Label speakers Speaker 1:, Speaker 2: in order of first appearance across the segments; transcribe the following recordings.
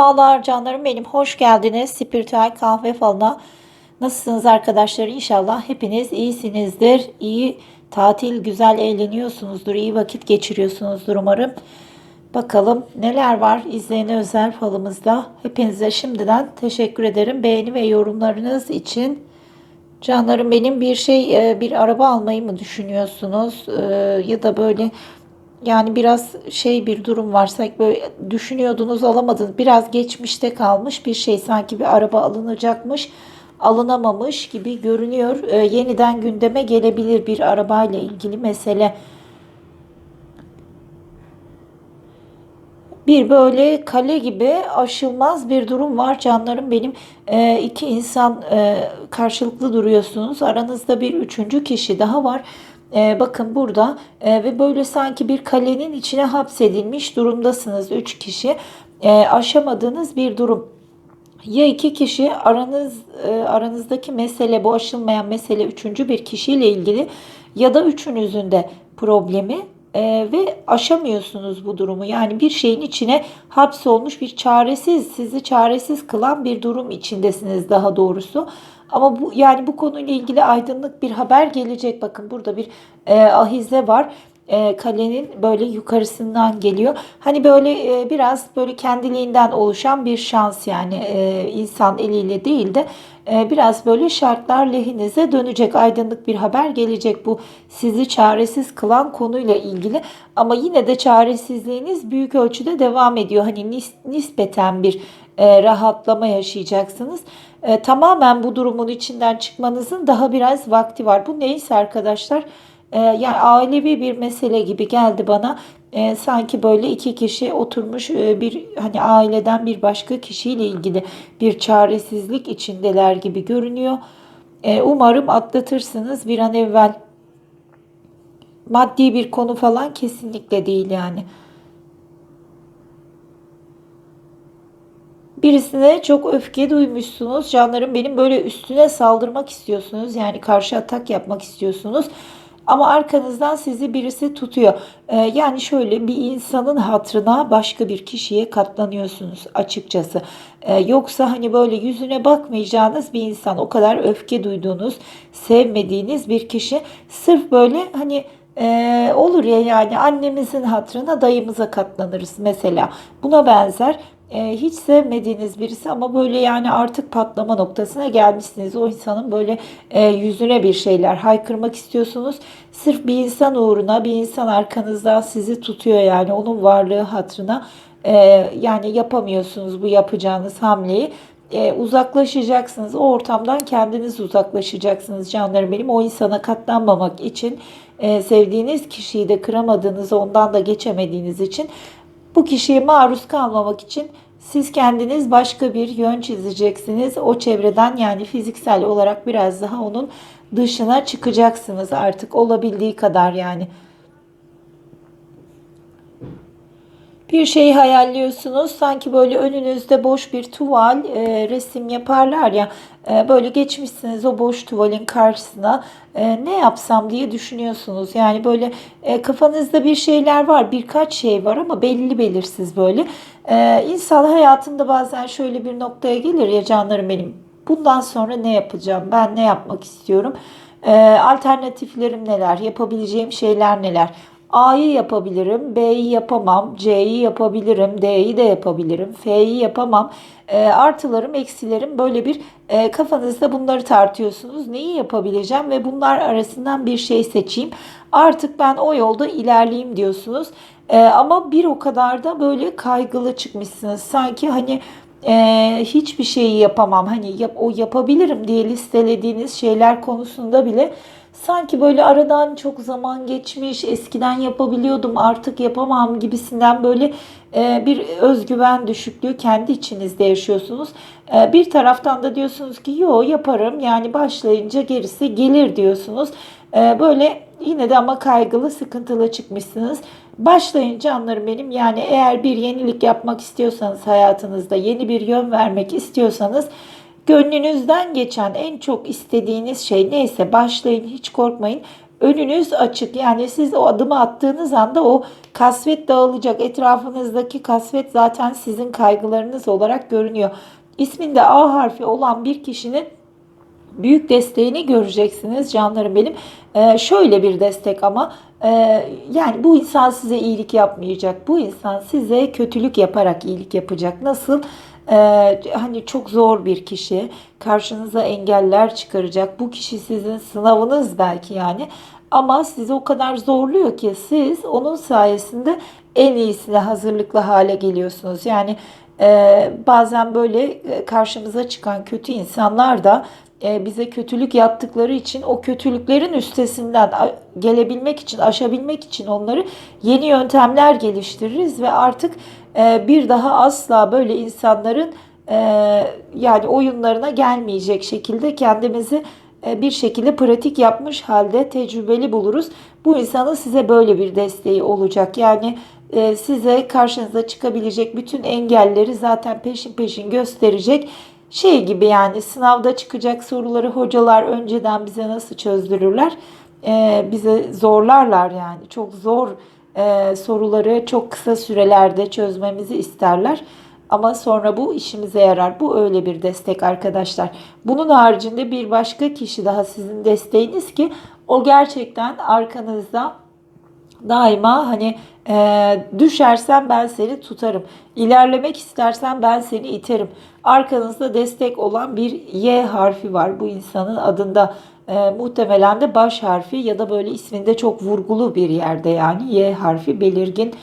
Speaker 1: Merhabalar canlarım benim. Hoş geldiniz Spiritüel Kahve Falı'na. Nasılsınız arkadaşlar? İnşallah hepiniz iyisinizdir. İyi tatil, güzel eğleniyorsunuzdur. iyi vakit geçiriyorsunuzdur umarım. Bakalım neler var izleyene özel falımızda. Hepinize şimdiden teşekkür ederim. Beğeni ve yorumlarınız için. Canlarım benim bir şey e, bir araba almayı mı düşünüyorsunuz? E, Ya da böyle yani biraz şey bir durum var sanki böyle düşünüyordunuz alamadınız. Biraz geçmişte kalmış bir şey sanki bir araba alınacakmış alınamamış gibi görünüyor. Ee, yeniden gündeme gelebilir bir arabayla ilgili mesele. Bir böyle kale gibi aşılmaz bir durum var canlarım benim. Ee, iki insan e, karşılıklı duruyorsunuz. Aranızda bir üçüncü kişi daha var. Ee, bakın burada e, ve böyle sanki bir kalenin içine hapsedilmiş durumdasınız. Üç kişi e, aşamadığınız bir durum. Ya iki kişi aranız e, aranızdaki mesele bu aşılmayan mesele üçüncü bir kişiyle ilgili ya da üçünüzün de problemi e, ve aşamıyorsunuz bu durumu. Yani bir şeyin içine hapsolmuş bir çaresiz sizi çaresiz kılan bir durum içindesiniz daha doğrusu. Ama bu yani bu konuyla ilgili aydınlık bir haber gelecek. Bakın burada bir e, ahize var e, kalenin böyle yukarısından geliyor. Hani böyle e, biraz böyle kendiliğinden oluşan bir şans yani e, insan eliyle değil de e, biraz böyle şartlar lehinize dönecek aydınlık bir haber gelecek bu sizi çaresiz kılan konuyla ilgili ama yine de çaresizliğiniz büyük ölçüde devam ediyor. Hani nis- nispeten bir e, rahatlama yaşayacaksınız. E, tamamen bu durumun içinden çıkmanızın daha biraz vakti var. Bu neyse arkadaşlar e, yani ailevi bir mesele gibi geldi bana. E, sanki böyle iki kişi oturmuş e, bir hani aileden bir başka kişiyle ilgili bir çaresizlik içindeler gibi görünüyor. E, umarım atlatırsınız bir an evvel. Maddi bir konu falan kesinlikle değil yani. Birisine çok öfke duymuşsunuz. Canlarım benim böyle üstüne saldırmak istiyorsunuz. Yani karşı atak yapmak istiyorsunuz. Ama arkanızdan sizi birisi tutuyor. Ee, yani şöyle bir insanın hatırına başka bir kişiye katlanıyorsunuz açıkçası. Ee, yoksa hani böyle yüzüne bakmayacağınız bir insan, o kadar öfke duyduğunuz, sevmediğiniz bir kişi sırf böyle hani ee, olur ya yani annemizin hatırına dayımıza katlanırız mesela. Buna benzer e, hiç sevmediğiniz birisi ama böyle yani artık patlama noktasına gelmişsiniz. O insanın böyle e, yüzüne bir şeyler haykırmak istiyorsunuz. Sırf bir insan uğruna bir insan arkanızdan sizi tutuyor yani onun varlığı hatırına. E, yani yapamıyorsunuz bu yapacağınız hamleyi. E, uzaklaşacaksınız. O ortamdan kendiniz uzaklaşacaksınız canlarım benim. O insana katlanmamak için e, sevdiğiniz kişiyi de kıramadığınız, ondan da geçemediğiniz için bu kişiye maruz kalmamak için siz kendiniz başka bir yön çizeceksiniz. O çevreden yani fiziksel olarak biraz daha onun dışına çıkacaksınız artık olabildiği kadar yani. Bir şeyi hayalliyorsunuz. Sanki böyle önünüzde boş bir tuval, e, resim yaparlar ya. E, böyle geçmişsiniz o boş tuvalin karşısına. E, ne yapsam diye düşünüyorsunuz. Yani böyle e, kafanızda bir şeyler var, birkaç şey var ama belli belirsiz böyle. E, insan hayatında bazen şöyle bir noktaya gelir ya canlarım benim. Bundan sonra ne yapacağım? Ben ne yapmak istiyorum? Alternatiflerim neler? Yapabileceğim şeyler neler? A'yı yapabilirim, B'yi yapamam, C'yi yapabilirim, D'yi de yapabilirim, F'yi yapamam. E, artılarım, eksilerim böyle bir e, kafanızda bunları tartıyorsunuz. Neyi yapabileceğim ve bunlar arasından bir şey seçeyim. Artık ben o yolda ilerleyeyim diyorsunuz. E, ama bir o kadar da böyle kaygılı çıkmışsınız. Sanki hani e, hiçbir şeyi yapamam. Hani yap, o yapabilirim diye listelediğiniz şeyler konusunda bile sanki böyle aradan çok zaman geçmiş, eskiden yapabiliyordum artık yapamam gibisinden böyle e, bir özgüven düşüklüğü kendi içinizde yaşıyorsunuz. E, bir taraftan da diyorsunuz ki yo yaparım yani başlayınca gerisi gelir diyorsunuz. E, böyle yine de ama kaygılı, sıkıntılı çıkmışsınız. Başlayın canlarım benim. Yani eğer bir yenilik yapmak istiyorsanız hayatınızda, yeni bir yön vermek istiyorsanız Gönlünüzden geçen en çok istediğiniz şey neyse başlayın hiç korkmayın. Önünüz açık. Yani siz o adımı attığınız anda o kasvet dağılacak. Etrafınızdaki kasvet zaten sizin kaygılarınız olarak görünüyor. İsminde A harfi olan bir kişinin büyük desteğini göreceksiniz canlarım benim. Ee, şöyle bir destek ama e, yani bu insan size iyilik yapmayacak. Bu insan size kötülük yaparak iyilik yapacak. Nasıl? Ee, hani çok zor bir kişi karşınıza engeller çıkaracak. Bu kişi sizin sınavınız belki yani. Ama sizi o kadar zorluyor ki siz onun sayesinde en iyisine hazırlıklı hale geliyorsunuz. Yani e, bazen böyle e, karşımıza çıkan kötü insanlar da e, bize kötülük yaptıkları için o kötülüklerin üstesinden gelebilmek için, aşabilmek için onları yeni yöntemler geliştiririz ve artık e, bir daha asla böyle insanların e, yani oyunlarına gelmeyecek şekilde kendimizi bir şekilde pratik yapmış halde tecrübeli buluruz. Bu insanın size böyle bir desteği olacak. Yani size karşınıza çıkabilecek bütün engelleri zaten peşin peşin gösterecek şey gibi yani sınavda çıkacak soruları hocalar önceden bize nasıl çözdürürler? Ee, bize zorlarlar yani. Çok zor e, soruları çok kısa sürelerde çözmemizi isterler. Ama sonra bu işimize yarar. Bu öyle bir destek arkadaşlar. Bunun haricinde bir başka kişi daha sizin desteğiniz ki o gerçekten arkanızda daima hani e, düşersen ben seni tutarım. İlerlemek istersen ben seni iterim. Arkanızda destek olan bir Y harfi var bu insanın adında. E, muhtemelen de baş harfi ya da böyle isminde çok vurgulu bir yerde yani Y harfi belirgin.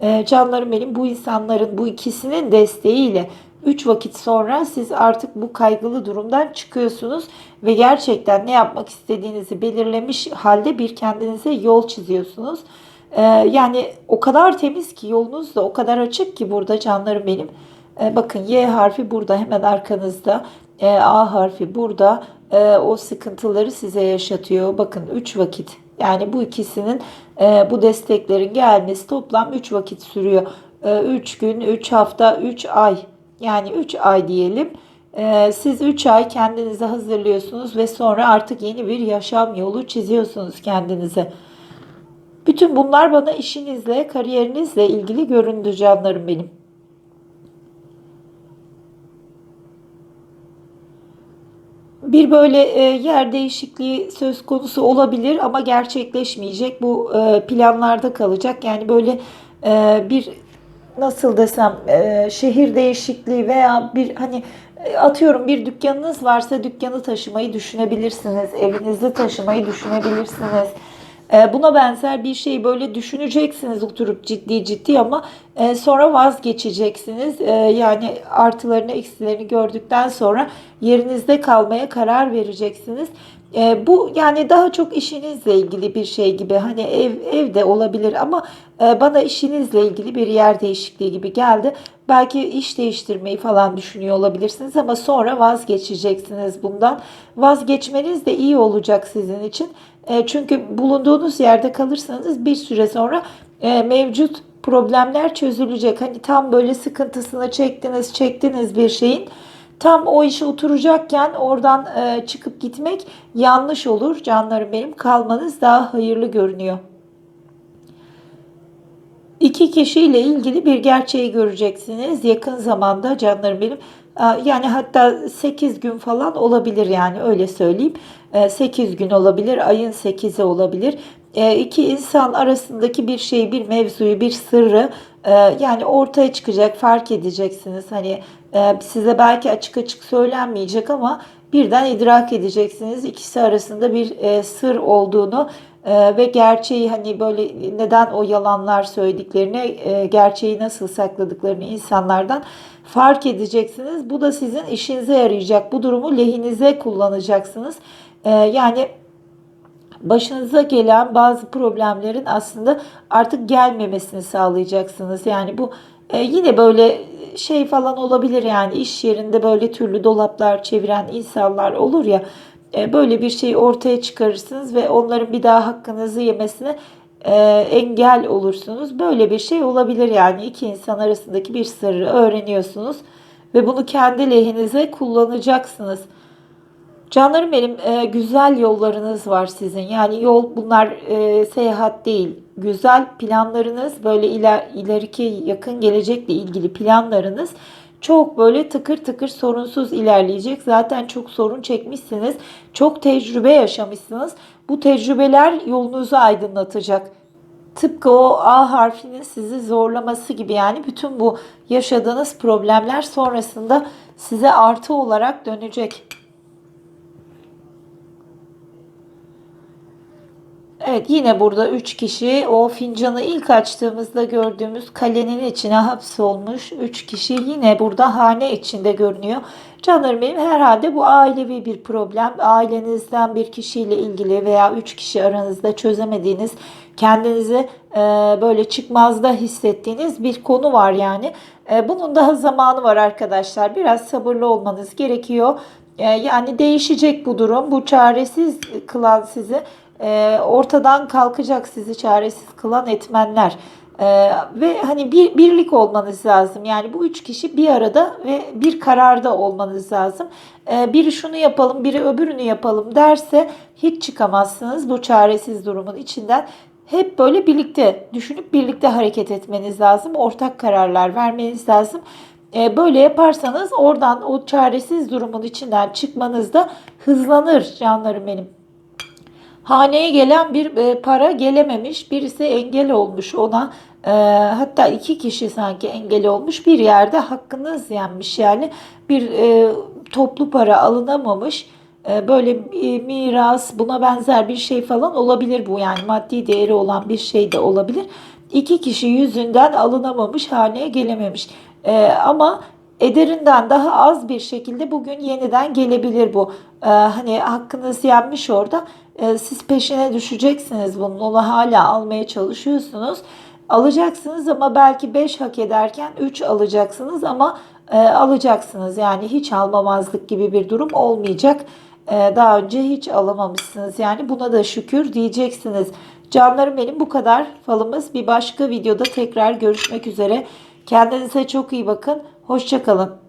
Speaker 1: E, canlarım benim bu insanların bu ikisinin desteğiyle 3 vakit sonra siz artık bu kaygılı durumdan çıkıyorsunuz ve gerçekten ne yapmak istediğinizi belirlemiş halde bir kendinize yol çiziyorsunuz. Ee, yani o kadar temiz ki yolunuz da o kadar açık ki burada canlarım benim. Ee, bakın Y harfi burada hemen arkanızda. Ee, A harfi burada. Ee, o sıkıntıları size yaşatıyor. Bakın 3 vakit. Yani bu ikisinin e, bu desteklerin gelmesi toplam 3 vakit sürüyor. 3 ee, gün, 3 hafta, 3 ay. Yani 3 ay diyelim. Ee, siz 3 ay kendinizi hazırlıyorsunuz ve sonra artık yeni bir yaşam yolu çiziyorsunuz kendinize. Bütün bunlar bana işinizle, kariyerinizle ilgili göründü canlarım benim. Bir böyle e, yer değişikliği söz konusu olabilir ama gerçekleşmeyecek. Bu e, planlarda kalacak. Yani böyle e, bir nasıl desem şehir değişikliği veya bir hani atıyorum bir dükkanınız varsa dükkanı taşımayı düşünebilirsiniz. Evinizde taşımayı düşünebilirsiniz buna benzer bir şey böyle düşüneceksiniz oturup ciddi ciddi ama e, sonra vazgeçeceksiniz. E, yani artılarını eksilerini gördükten sonra yerinizde kalmaya karar vereceksiniz. bu yani daha çok işinizle ilgili bir şey gibi hani ev evde olabilir ama bana işinizle ilgili bir yer değişikliği gibi geldi. Belki iş değiştirmeyi falan düşünüyor olabilirsiniz ama sonra vazgeçeceksiniz bundan. Vazgeçmeniz de iyi olacak sizin için. E, çünkü bulunduğunuz yerde kalırsanız bir süre sonra e, mevcut problemler çözülecek. Hani tam böyle sıkıntısını çektiniz, çektiniz bir şeyin. Tam o işe oturacakken oradan e, çıkıp gitmek yanlış olur. Canlarım benim kalmanız daha hayırlı görünüyor. İki kişiyle ilgili bir gerçeği göreceksiniz yakın zamanda canlarım benim. Yani hatta 8 gün falan olabilir yani öyle söyleyeyim. 8 gün olabilir, ayın 8'i olabilir. İki insan arasındaki bir şey, bir mevzuyu, bir sırrı yani ortaya çıkacak, fark edeceksiniz. Hani size belki açık açık söylenmeyecek ama birden idrak edeceksiniz ikisi arasında bir sır olduğunu ve gerçeği hani böyle neden o yalanlar söylediklerini, gerçeği nasıl sakladıklarını insanlardan fark edeceksiniz. Bu da sizin işinize yarayacak. Bu durumu lehinize kullanacaksınız. Ee, yani başınıza gelen bazı problemlerin aslında artık gelmemesini sağlayacaksınız. Yani bu e, yine böyle şey falan olabilir yani iş yerinde böyle türlü dolaplar çeviren insanlar olur ya e, böyle bir şey ortaya çıkarırsınız ve onların bir daha hakkınızı yemesine e, engel olursunuz. Böyle bir şey olabilir yani iki insan arasındaki bir sırrı öğreniyorsunuz ve bunu kendi lehinize kullanacaksınız. Canlarım benim e, güzel yollarınız var sizin. Yani yol bunlar e, seyahat değil. Güzel planlarınız böyle iler, ileriki yakın gelecekle ilgili planlarınız çok böyle tıkır tıkır sorunsuz ilerleyecek. Zaten çok sorun çekmişsiniz. Çok tecrübe yaşamışsınız. Bu tecrübeler yolunuzu aydınlatacak. Tıpkı o A harfinin sizi zorlaması gibi yani bütün bu yaşadığınız problemler sonrasında size artı olarak dönecek. Evet yine burada 3 kişi o fincanı ilk açtığımızda gördüğümüz kalenin içine hapsolmuş 3 kişi yine burada hane içinde görünüyor. Canlarım benim herhalde bu ailevi bir problem. Ailenizden bir kişiyle ilgili veya 3 kişi aranızda çözemediğiniz kendinizi e, böyle çıkmazda hissettiğiniz bir konu var yani. E, bunun daha zamanı var arkadaşlar. Biraz sabırlı olmanız gerekiyor. E, yani değişecek bu durum. Bu çaresiz kılan sizi e, ortadan kalkacak sizi çaresiz kılan etmenler. E, ve hani bir birlik olmanız lazım. Yani bu üç kişi bir arada ve bir kararda olmanız lazım. E, biri şunu yapalım, biri öbürünü yapalım derse hiç çıkamazsınız bu çaresiz durumun içinden. Hep böyle birlikte düşünüp birlikte hareket etmeniz lazım. Ortak kararlar vermeniz lazım. E, böyle yaparsanız oradan o çaresiz durumun içinden çıkmanız da hızlanır canlarım benim. Haneye gelen bir e, para gelememiş. Birisi engel olmuş ona. E, hatta iki kişi sanki engel olmuş. Bir yerde hakkınız yenmiş yani. Bir e, toplu para alınamamış. Böyle miras buna benzer bir şey falan olabilir bu. Yani maddi değeri olan bir şey de olabilir. İki kişi yüzünden alınamamış, haneye gelememiş. Ama ederinden daha az bir şekilde bugün yeniden gelebilir bu. Ee, hani hakkınız yenmiş orada. Ee, siz peşine düşeceksiniz bunun. Onu hala almaya çalışıyorsunuz. Alacaksınız ama belki 5 hak ederken 3 alacaksınız ama e, alacaksınız. Yani hiç almamazlık gibi bir durum olmayacak. Ee, daha önce hiç alamamışsınız. Yani buna da şükür diyeceksiniz. Canlarım benim bu kadar falımız. Bir başka videoda tekrar görüşmek üzere. Kendinize çok iyi bakın. Hoşçakalın.